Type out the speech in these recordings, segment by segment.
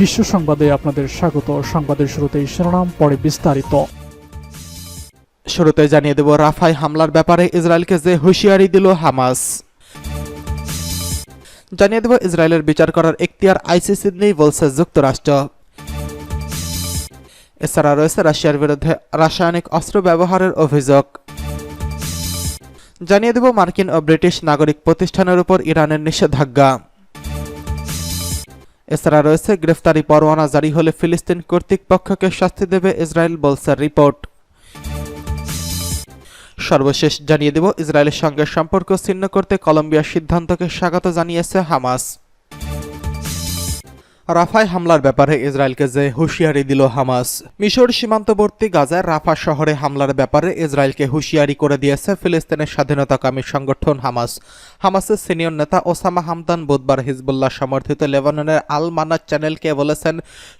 বিশ্ব সংবাদে আপনাদের স্বাগত। সংবাদের শুরুতেই শিরোনাম, পরে বিস্তারিত। শুরুতে জানিয়ে দেব রাফাই হামলার ব্যাপারে ইসরায়েলকে যে হুঁশিয়ারি দিল হামাস। জানিয়ে দেব, ইসরায়েলের বিচার করার এখতিয়ার আইসিসির নেই বলছে যুক্তরাষ্ট্র। এছাড়া রয়েছে রাশিয়ার বিরুদ্ধে রাসায়নিক অস্ত্র ব্যবহারের অভিযোগ। জানিয়ে দেব, মার্কিন ও ব্রিটিশ নাগরিক প্রতিষ্ঠানের উপর ইরানের নিষেধাজ্ঞা। এছাড়া রয়েছে গ্রেফতারি পরোয়ানা জারি হলে ফিলিস্তিন কর্তৃক পক্ষকে শাস্তি দেবে ইসরায়েল বলসার রিপোর্ট। সর্বশেষ জানিয়ে দেব, ইসরায়েলের সঙ্গে সম্পর্ক ছিন্ন করতে কলম্বিয়ার সিদ্ধান্তকে স্বাগত জানিয়েছে হামাস। রাফায় হামলার ব্যাপারে ইসরায়েলকে যে হুঁশিয়ারি দিল হামাস। মিশর সীমান্তবর্তী গাজায় রাফা শহরে হামলার ব্যাপারে ইসরায়েলকে হুঁশিয়ারি করে দিয়েছে ফিলিস্তিনের স্বাধীনতাকামী সংগঠন হামাস। হামাসের সিনিয়র নেতা ওসামা হামদান বুধবার হিজবুল্লাহ সমর্থিত লেবাননের আল মানাত চ্যানেলকে বলেছেন,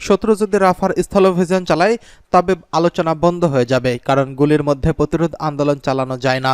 শত্রু যদি রাফার স্থলাভিযান চালায়, তবে আলোচনা বন্ধ হয়ে যাবে, কারণ গুলির মধ্যে প্রতিরোধ আন্দোলন চালানো যায় না।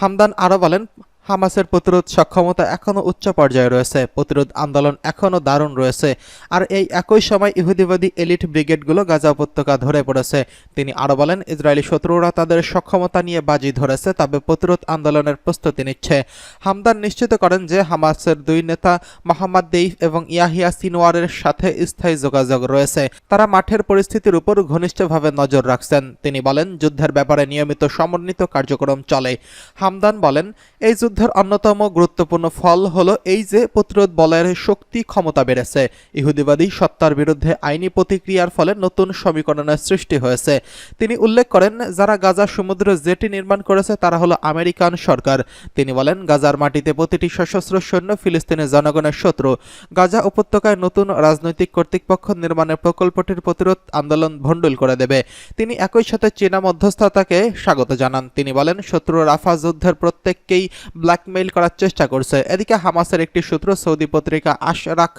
হামদান আরও বলেন হামাসের প্রতিরোধ সক্ষমতা এখনও উচ্চ পর্যায়ে রয়েছে। প্রতিরোধ আন্দোলন এখনও দারুণ রয়েছে। আর এই একই সময় ইহুদিবাদী এলিট ব্রিগেডগুলো গাজা উপত্যকা ধরে পড়েছে। তিনি আরও বলেন, ইসরায়েলি শত্রুরা তাদের সক্ষমতা নিয়ে বাজি ধরেছে, তবে প্রতিরোধ আন্দোলনের প্রস্তুতি নিচ্ছে। হামদান নিশ্চিত করেন যে হামাসের দুই নেতা মোহাম্মদ দেইফ এবং ইয়াহিয়া সিনোয়ারের সাথে স্থায়ী যোগাযোগ রয়েছে। তারা মাঠের পরিস্থিতির উপর ঘনিষ্ঠভাবে নজর রাখছেন। তিনি বলেন, যুদ্ধের ব্যাপারে নিয়মিত সমন্বিত কার্যক্রম চলে। হামদান বলেন, এই যুদ্ধের অন্যতম গুরুত্বপূর্ণ ফল হলো এই যে প্রতিরোধ বলয়ের শক্তি ক্ষমতা বেড়েছে। ইহুদিবাদী সত্তার বিরুদ্ধে আইনি প্রতিক্রিয়ার ফলে নতুন সমীকরণের সৃষ্টি হয়েছে। তিনি উল্লেখ করেন, যারা গাজা সমুদ্র জেটি নির্মাণ করেছে, তারা হলো আমেরিকান সরকার। তিনি বলেন, গাজার মাটিতে প্রতিটি সশস্ত্র সৈন্য ফিলিস্তিনের জনগণের শত্রু। গাজা উপত্যকায় নতুন রাজনৈতিক কর্তৃপক্ষ নির্মাণের প্রকল্পটির প্রতিরোধ আন্দোলন ভণ্ডুল করে দেবে। তিনি একই সাথে চীনা মধ্যস্থতাকে স্বাগত জানান। তিনি বলেন শত্রু রাফা যুদ্ধের প্রত্যেককেই ব্ল্যাকমেইল করার চেষ্টা করছে। এদিকে হামাসের একটি সূত্র সৌদি পত্রিকা আশরাক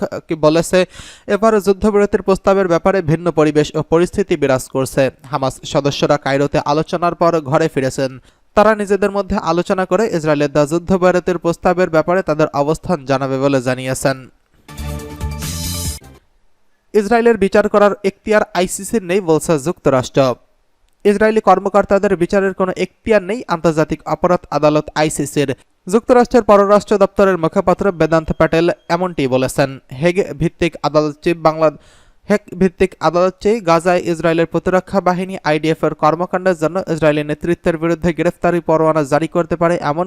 বলেছে, এবার যুদ্ধবিরতির প্রস্তাবের ব্যাপারে ভিন্ন পরিবেশ ও পরিস্থিতি বিরাজ করছে। হামাস সদস্যরা কায়রোতে আলোচনার পর ঘরে ফিরেছেন। তারা নিজেদের মধ্যে আলোচনা করে ইসরায়েলের দা যুদ্ধবিরতির প্রস্তাবের ব্যাপারে তাদের অবস্থান জানাবে বলে জানিয়েছেন। ইসরায়েলের বিচার করার এখতিয়ার আইসিসির নেই বলছে যুক্তরাষ্ট্র। ইসরায়েলি কর্মকর্তাদের বিচারের কোনো এখতিয়ার নেই আন্তর্জাতিক অপরাধ আদালত আইসিসির। যুক্তরাষ্ট্রের পররাষ্ট্র দপ্তরের মুখপাত্র বেদান্ত প্যাটেল এমনটি বলেছেন। হেগ ভিত্তিক আদালত চিফ বাংলা হেক ভিত্তিক আদালত চেয়ে গাজায় ইসরায়েলের প্রতিরক্ষা বাহিনী আইডিএফ এর কর্মকাণ্ডের জন্য ইসরায়েলি নেতৃত্বের বিরুদ্ধে গ্রেফতারি পরোয়ানা জারি করতে পারে এমন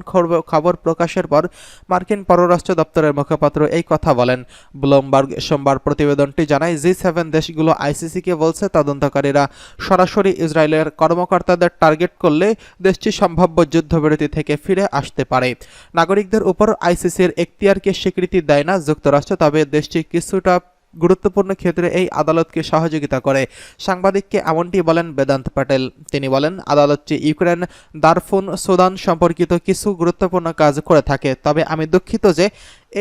খবর প্রকাশের পর মার্কিন পররাষ্ট্র দপ্তরের মুখপাত্র এই কথা বলেন। ব্লুমবার্গ সোমবার প্রতিবেদনটি জানায়, জি সেভেন দেশগুলো আইসিসিকে বলছে, তদন্তকারীরা সরাসরি ইসরায়েলের কর্মকর্তাদের টার্গেট করলে দেশটি সম্ভাব্য যুদ্ধবিরতি থেকে ফিরে আসতে পারে। নাগরিকদের উপর আইসিসির এখতিয়ারকে স্বীকৃতি দেয় না যুক্তরাষ্ট্র, তবে দেশটি কিছুটা গুরুত্বপূর্ণ ক্ষেত্রে এই আদালতকে সহযোগিতা করে। সাংবাদিককে এমনটি বলেন বেদান্ত প্যাটেল। তিনি বলেন আদালতটি ইউক্রেন দারফুন সুদান সম্পর্কিত কিছু গুরুত্বপূর্ণ কাজ করে থাকে, তবে আমি দুঃখিত যে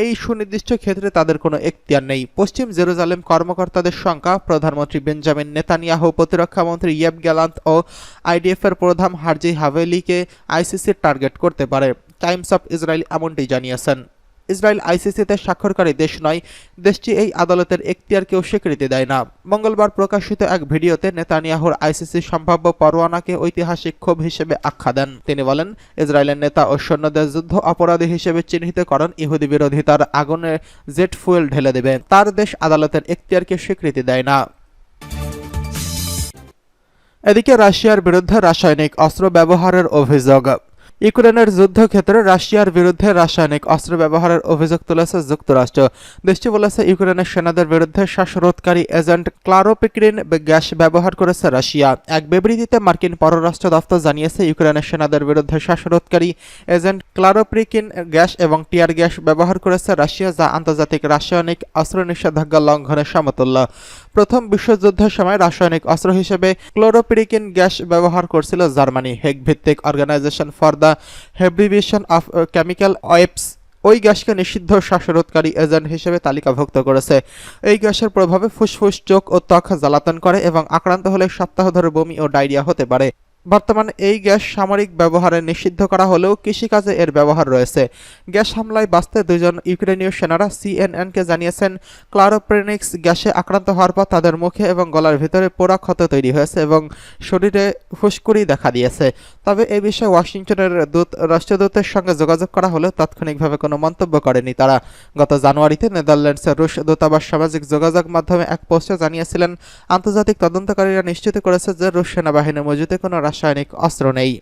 এই সুনির্দিষ্ট ক্ষেত্রে তাদের কোনো এখতিয়ার নেই। পশ্চিম জেরুজালেম কর্মকর্তাদের সংখ্যা, প্রধানমন্ত্রী বেঞ্জামিন নেতানিয়াহু, প্রতিরক্ষা মন্ত্রী ইয়েব গ্যালান্ত ও আইডিএফ এর প্রধান হারজি হাভেলিকে আইসিসির টার্গেট করতে পারে। টাইমস অফ ইসরায়েল এমনটি জানিয়েছেন। ইসরায়েল আইসিসিতে স্বাক্ষরকারী দেশ নয়। দেশটি এই আদালতের এখতিয়ারকেও স্বীকৃতি দেয় না। মঙ্গলবার প্রকাশিত এক ভিডিওতে নেতানিয়াহুর আইসিসি সম্ভাব্য পরোয়ানাকে ঐতিহাসিক ক্ষোভ হিসেবে আখ্যা দেন। তিনি বলেন, ইসরায়েলের নেতা ও সৈন্যদের যুদ্ধ অপরাধী হিসেবে চিহ্নিতকরণ ইহুদি বিরোধী তার আগুনে জেট ফুয়েল ঢেলে দেবে। তার দেশ আদালতের এখতিয়ারকে স্বীকৃতি দেয় না। এদিকে রাশিয়ার বিরুদ্ধে রাসায়নিক অস্ত্র ব্যবহারের অভিযোগ। ইউক্রেনের যুদ্ধক্ষেত্রে রাশিয়ার বিরুদ্ধে রাসায়নিক অস্ত্র ব্যবহারের অভিযোগ তুলেছে যুক্তরাষ্ট্র। দেশটি বলেছে, ইউক্রেনের সেনাদের বিরুদ্ধে শ্বাসরোধকারী এজেন্ট ক্লারোপিক্রিন গ্যাস ব্যবহার করেছে রাশিয়া। এক বিবৃতিতে মার্কিন পররাষ্ট্র দপ্তর জানিয়েছে, ইউক্রেনের সেনাদের বিরুদ্ধে শ্বাসরোধকারী এজেন্ট ক্লারোপ্রিকিন গ্যাস এবং টিয়ার গ্যাস ব্যবহার করেছে রাশিয়া, যা আন্তর্জাতিক রাসায়নিক অস্ত্র নিষেধাজ্ঞা লঙ্ঘনের সমতুল্য। প্রথম বিশ্বযুদ্ধের সময় রাসায়নিক অস্ত্র হিসেবে ক্লোরোপিরিকিন গ্যাস ব্যবহার করছিল জার্মানি। হেগ ভিত্তিক organisation for the prohibition of chemical weapons ওই গ্যাসকে নিষিদ্ধ শ্বাসরোধকারী এজেন্ট হিসেবে তালিকাভুক্ত করেছে। এই গ্যাসের প্রভাবে ফুসফুস, চোখ ও ত্বক জ্বালাতন করে এবং আক্রান্ত হলে সপ্তাহ ধরে বমি ও ডায়রিয়া হতে পারে। বর্তমানে এই গ্যাস সামরিক ব্যবহারে নিষিদ্ধ করা হলেও কৃষিকাজে এর ব্যবহার রয়েছে। গ্যাস হামলায় বাঁচতে দুজন ইউক্রেনীয় সেনারা সিএনএনকে জানিয়েছেন, ক্লারোপ্রেনিক্স গ্যাসে আক্রান্ত হওয়ার পর তাদের মুখে এবং গলার ভিতরে পোড়া ক্ষত তৈরি হয়েছে এবং শরীরে ফুসকুড়ি দেখা দিয়েছে। তবে এ বিষয়ে ওয়াশিংটনের দূত, রাষ্ট্রদূতের সঙ্গে যোগাযোগ করা হলেও তাৎক্ষণিকভাবে কোনো মন্তব্য করেনি তারা। গত জানুয়ারিতে নেদারল্যান্ডসের রুশ দূতাবাস সামাজিক যোগাযোগ মাধ্যমে এক পোস্টে জানিয়েছিলেন, আন্তর্জাতিক তদন্তকারীরা নিশ্চিত করেছে যে রুশ সেনাবাহিনীর মজুতে কোনো রাসায়নিক অস্ত্র নেই।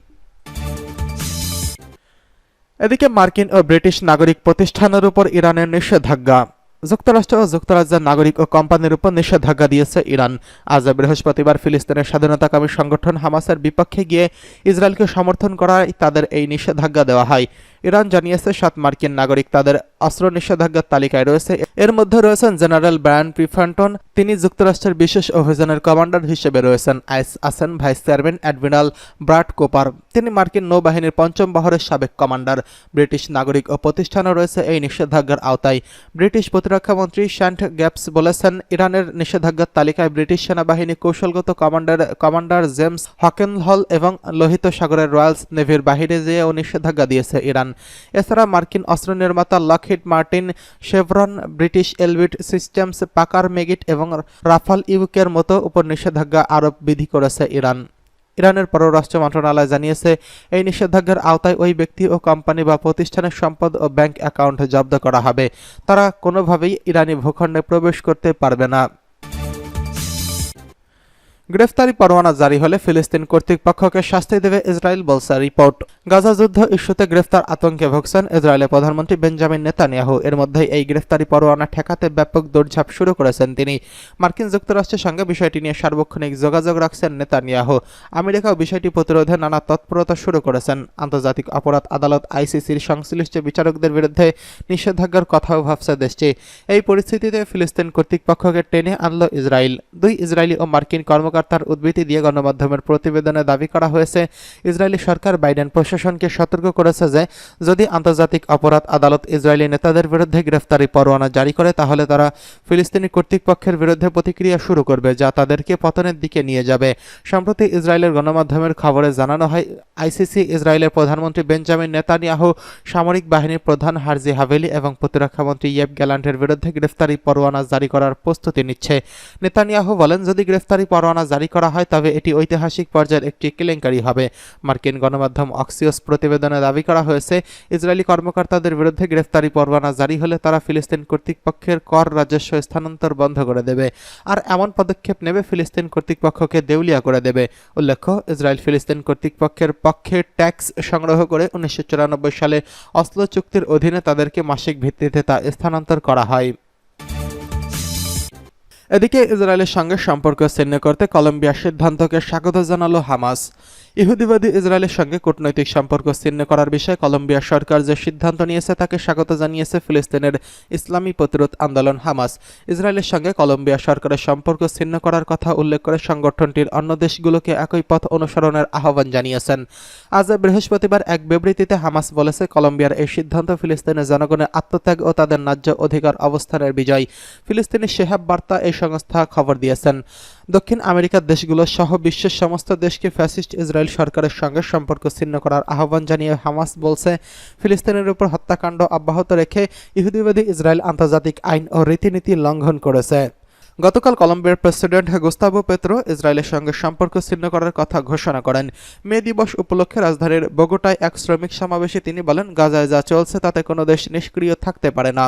এদিকে মার্কিন ও ব্রিটিশ নাগরিক প্রতিষ্ঠানের উপর ইরানের নিষেধাজ্ঞা। যুক্তরাষ্ট্র ও যুক্তরাজ্যের নাগরিক ও কোম্পানির উপর নিষেধাজ্ঞা দিয়েছে ইরান। আজ বৃহস্পতিবার ফিলিস্তিনের স্বাধীনতাকামী সংগঠন হামাসের বিপক্ষে গিয়ে ইসরায়েলকে সমর্থন করায় তাদের এই নিষেধাজ্ঞা দেওয়া হয়। ইরান জানিয়েছে, সাত মার্কিন নাগরিক তাদের অস্ত্র নিষেধাজ্ঞার তালিকায় রয়েছে। এর মধ্যে রয়েছেন জেনারেল ব্রায়ান প্রিফান্টন তিনি যুক্তরাষ্ট্রের বিশেষ অভিযানের কমান্ডার হিসেবে রয়েছেন আইস আছেন vice chairman admiral Brad Cooper. তিনি মার্কিন নৌবাহিনীর পঞ্চম বহরের সাবেক কমান্ডার। ব্রিটিশ নাগরিক ও প্রতিষ্ঠানও রয়েছে এই নিষেধাজ্ঞার আওতায়। ব্রিটিশ প্রতিরক্ষামন্ত্রী শ্যান্ট গ্যাপস বলেছেন, ইরানের নিষেধাজ্ঞার তালিকায় ব্রিটিশ সেনাবাহিনী কৌশলগত কমান্ডার কমান্ডার জেমস হকেনহল এবং লোহিত সাগরের রয়্যালস নেভির বাহিরে যেয়েও নিষেধাজ্ঞা দিয়েছে ইরান। এছাড়া মার্কিন অস্ত্র নির্মাতা Lockheed Martin Chevron British Elbit Systems Parker Meggitt এবং রাফাল ইউকের মতো উপর নিষেধাজ্ঞা আরোপ বিধি করেছে ইরান। ইরানের পররাষ্ট্র মন্ত্রণালয় জানিয়েছে, এই নিষেধাজ্ঞার আওতায় ওই ব্যক্তি ও কোম্পানি বা প্রতিষ্ঠানের সম্পদ ও ব্যাংক অ্যাকাউন্ট জব্দ করা হবে। তারা কোনোভাবেই ইরানি ভূখণ্ডে প্রবেশ করতে পারবে না। গ্রেফতারি পরোয়ানা জারি হলে ফিলিস্তিন কর্তৃপক্ষকে শাস্তি দেবে ইসরায়েল, বলছে রিপোর্ট। গাজা যুদ্ধ ইস্যুতে গ্রেফতার আতঙ্কে ভুগছেন ইসরায়েলের প্রধানমন্ত্রী বেঞ্জামিন নেতানিয়াহু। এর মধ্যে এই গ্রেফতারি পরোয়ানা ঠেকাতে ব্যাপক দৌড়ঝাঁপ শুরু করেছেন তিনি। মার্কিন যুক্তরাষ্ট্রের সঙ্গে বিষয়টি নিয়ে সার্বক্ষণিক যোগাযোগ রাখছেন নেতানিয়াহু। আমেরিকাও বিষয়টি প্রতিরোধে নানা তৎপরতা শুরু করেছেন। আন্তর্জাতিক অপরাধ আদালত আইসিসির সংশ্লিষ্ট বিচারকদের বিরুদ্ধে নিষেধাজ্ঞার কথাও ভাবছে দেশটি। এই পরিস্থিতিতে ফিলিস্তিন কর্তৃপক্ষকে টেনে আনল ইসরায়েল। দুই ইসরায়েলি ও মার্কিন কর্মকর্তার উদ্ধৃতি দিয়ে গণমাধ্যমের প্রতিবেদনে দাবি করা হয়েছে, ইসরায়েলি সরকার বাইডেন প্রশাসনকে সতর্ক করেছে যে, যদি আন্তর্জাতিক অপরাধ আদালত ইসরায়েলি নেতাদের বিরুদ্ধে গ্রেফতারি পরোয়ানা জারি করে, তাহলে তারা ফিলিস্তিনি কর্তৃপক্ষের বিরুদ্ধে প্রতিক্রিয়া শুরু করবে, যা তাদেরকে পতনের দিকে নিয়ে যাবে। সম্প্রতি ইসরায়েলের গণমাধ্যমের খবরে জানানো হয়, আইসিসি ইসরায়েলের প্রধানমন্ত্রী বেঞ্জামিন নেতানিয়াহু, সামরিক বাহিনীর প্রধান হারজি হাভেলি এবং প্রতিরক্ষামন্ত্রী ইয়েব গ্যালান্টের বিরুদ্ধে গ্রেফতারি পরোয়ানা জারি করার প্রস্তুতি নিচ্ছে। নেতানিয়াহু বলেন, যদি গ্রেফতারি পরোয়ানা জারি করা হয়, তবে এটি ঐতিহাসিক পর্যায়ের একটি কেলেঙ্কারি হবে। মার্কিন গণমাধ্যম অক্সিওস প্রতিবেদনে দাবি করা হয়েছে, ইসরায়েলি কর্মকর্তাদের বিরুদ্ধে গ্রেফতারি পরোয়ানা জারি হলে তারা ফিলিস্তিন কর্তৃপক্ষের কর রাজস্ব স্থানান্তর বন্ধ করে দেবে। আর এমন পদক্ষেপ নেবে ফিলিস্তিন কর্তৃপক্ষকে দেউলিয়া করে দেবে। উল্লেখ্য, ইসরায়েল ফিলিস্তিন কর্তৃপক্ষের পক্ষে ট্যাক্স সংগ্রহ করে উনিশশো চুরানব্বই সালে অসলো চুক্তির অধীনে তাদেরকে মাসিক ভিত্তিতে তা স্থানান্তর করা হয়। এদিকে ইসরায়েলের সঙ্গে সম্পর্ক ছিন্ন করতে কলম্বিয়ার সিদ্ধান্তকে স্বাগত জানালো হামাস। ইহুদিবাদী ইসরায়েলের সঙ্গে কূটনৈতিক সম্পর্ক ছিন্ন করার বিষয়ে কলম্বিয়া সরকার যে সিদ্ধান্ত নিয়েছে তাকে স্বাগত জানিয়েছে ফিলিস্তিনের ইসলামী প্রতিরোধ আন্দোলন হামাস। ইসরায়েলের সঙ্গে কলম্বিয়া সরকারের সম্পর্ক ছিন্ন করার কথা উল্লেখ করে সংগঠনটির অন্য দেশগুলোকে একই পথ অনুসরণের আহ্বান জানিয়েছেন। আজ বৃহস্পতিবার এক বিবৃতিতে হামাস বলেছে, কলম্বিয়ার এই সিদ্ধান্ত ফিলিস্তিনের জনগণের আত্মত্যাগ ও তাদের ন্যায্য অধিকার অবস্থানের বিজয়। ফিলিস্তিনি শেহাব বার্তা এই সংস্থা খবর দিয়েছেন। দক্ষিণ আমেরিকার দেশগুলো সহ বিশ্বের সমস্ত দেশকে ফ্যাসিস্ট ইসরায়েল সরকারের সঙ্গে সম্পর্ক ছিন্ন করার আহ্বান জানিয়ে হামাস বলছে, ফিলিস্তিনের উপর হত্যাকাণ্ড অব্যাহত রেখে ইহুদিবাদী ইসরায়েল আন্তর্জাতিক আইন ও রীতিনীতি লঙ্ঘন করেছে। গতকাল কলম্বিয়ার প্রেসিডেন্ট গুস্তাভো পেত্রো ইসরায়েলের সঙ্গে সম্পর্ক ছিন্ন করার কথা ঘোষণা করেন। মে দিবস উপলক্ষে রাজধানীর বগোটায় এক শ্রমিক সমাবেশে তিনি বলেন, গাজায় যা চলছে তাতে কোনো দেশ নিষ্ক্রিয় থাকতে পারে না।